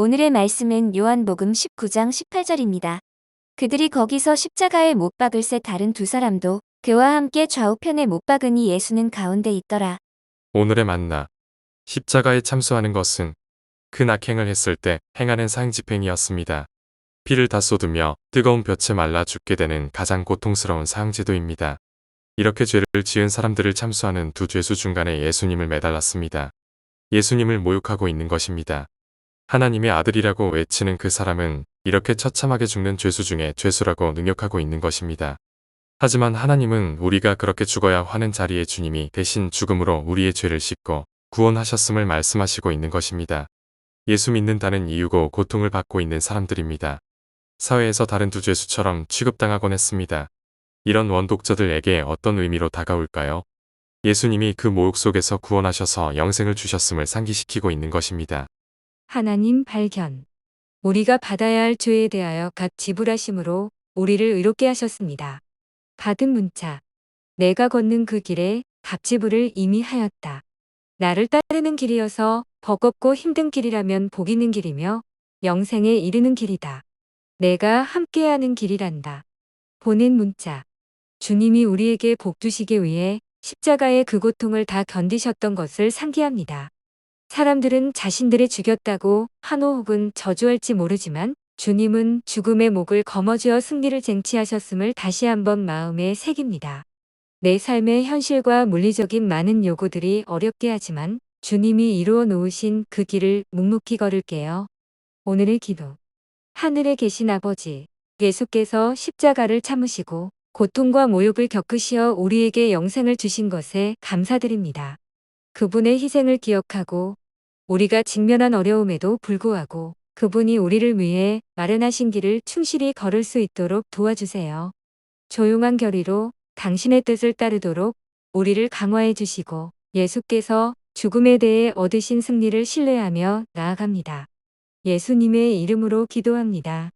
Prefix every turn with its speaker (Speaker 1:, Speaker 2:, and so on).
Speaker 1: 오늘의 말씀은 요한복음 19장 18절입니다. 그들이 거기서 십자가에 못 박을 새 다른 두 사람도 그와 함께 좌우편에 못 박으니 예수는 가운데 있더라.
Speaker 2: 오늘의 만나. 십자가에 참수하는 것은 그 낙행을 했을 때 행하는 사형집행이었습니다. 피를 다 쏟으며 뜨거운 볕에 말라 죽게 되는 가장 고통스러운 사형제도입니다. 이렇게 죄를 지은 사람들을 참수하는 두 죄수 중간에 예수님을 매달랐습니다. 예수님을 모욕하고 있는 것입니다. 하나님의 아들이라고 외치는 그 사람은 이렇게 처참하게 죽는 죄수 중에 죄수라고 능욕하고 있는 것입니다. 하지만 하나님은 우리가 그렇게 죽어야 하는 자리에 주님이 대신 죽음으로 우리의 죄를 씻고 구원하셨음을 말씀하시고 있는 것입니다. 예수 믿는다는 이유고 고통을 받고 있는 사람들입니다. 사회에서 다른 두 죄수처럼 취급당하곤 했습니다. 이런 원독자들에게 어떤 의미로 다가올까요? 예수님이 그 모욕 속에서 구원하셔서 영생을 주셨음을 상기시키고 있는 것입니다.
Speaker 3: 하나님 발견. 우리가 받아야 할 죄에 대하여 각 지불하심으로 우리를 의롭게 하셨습니다. 받은 문자. 내가 걷는 그 길에 값지불을 이미 하였다. 나를 따르는 길이어서 버겁고 힘든 길이라면 복 있는 길이며 영생에 이르는 길이다. 내가 함께하는 길이란다. 보낸 문자. 주님이 우리에게 복 주시기 위해 십자가의 그 고통을 다 견디셨던 것을 상기합니다. 사람들은 자신들을 죽였다고 한호 혹은 저주할지 모르지만 주님은 죽음의 목을 거머쥐어 승리를 쟁취하셨음을 다시 한번 마음에 새깁니다. 내 삶의 현실과 물리적인 많은 요구들이 어렵게 하지만 주님이 이루어 놓으신 그 길을 묵묵히 걸을게요. 오늘의 기도. 하늘에 계신 아버지, 예수께서 십자가를 참으시고 고통과 모욕을 겪으시어 우리에게 영생을 주신 것에 감사드립니다. 그분의 희생을 기억하고 우리가 직면한 어려움에도 불구하고 그분이 우리를 위해 마련하신 길을 충실히 걸을 수 있도록 도와주세요. 조용한 결의로 당신의 뜻을 따르도록 우리를 강화해 주시고 예수께서 죽음에 대해 얻으신 승리를 신뢰하며 나아갑니다. 예수님의 이름으로 기도합니다.